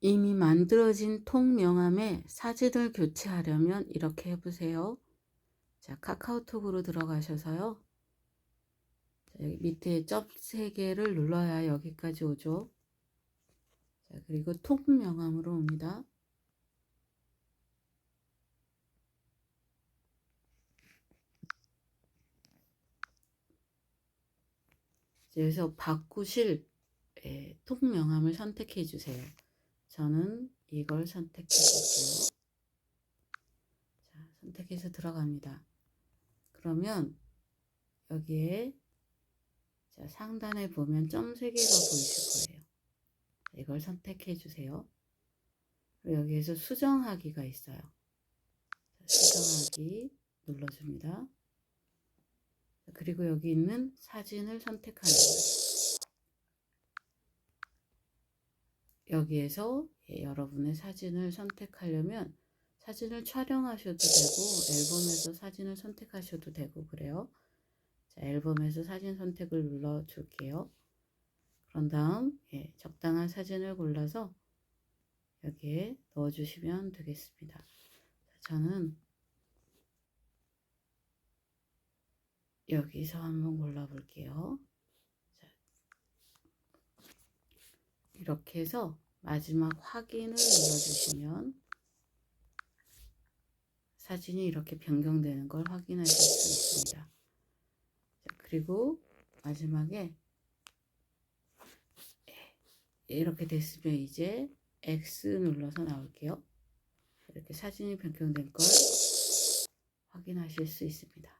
이미 만들어진 통 명함에 사진을 교체하려면 이렇게 해보세요. 자, 카카오톡으로 들어가셔서요. 자, 여기 밑에 점 3개를 눌러야 여기까지 오죠. 자, 그리고 통 명함으로 옵니다. 여기서 바꾸실 예, 통 명함을 선택해 주세요. 저는 이걸 선택해 볼게요. 자, 선택해서 들어갑니다. 그러면 여기에 자, 상단에 보면 점 3개가 보이실 거예요. 이걸 선택해 주세요. 그리고 여기에서 수정하기가 있어요. 자, 수정하기 눌러줍니다. 그리고 여기 있는 사진을 선택하는 거예요. 여기에서 예, 여러분의 사진을 선택하려면 사진을 촬영하셔도 되고 앨범에서 사진을 선택하셔도 되고 그래요. 자, 앨범에서 사진 선택을 눌러 줄게요. 그런 다음 예, 적당한 사진을 골라서 여기에 넣어 주시면 되겠습니다. 자, 저는 여기서 한번 골라 볼게요. 이렇게 해서 마지막 확인을 눌러주시면 사진이 이렇게 변경되는 걸 확인하실 수 있습니다. 자, 그리고 마지막에 이렇게 됐으면 이제 X 눌러서 나올게요. 이렇게 사진이 변경된 걸 확인하실 수 있습니다.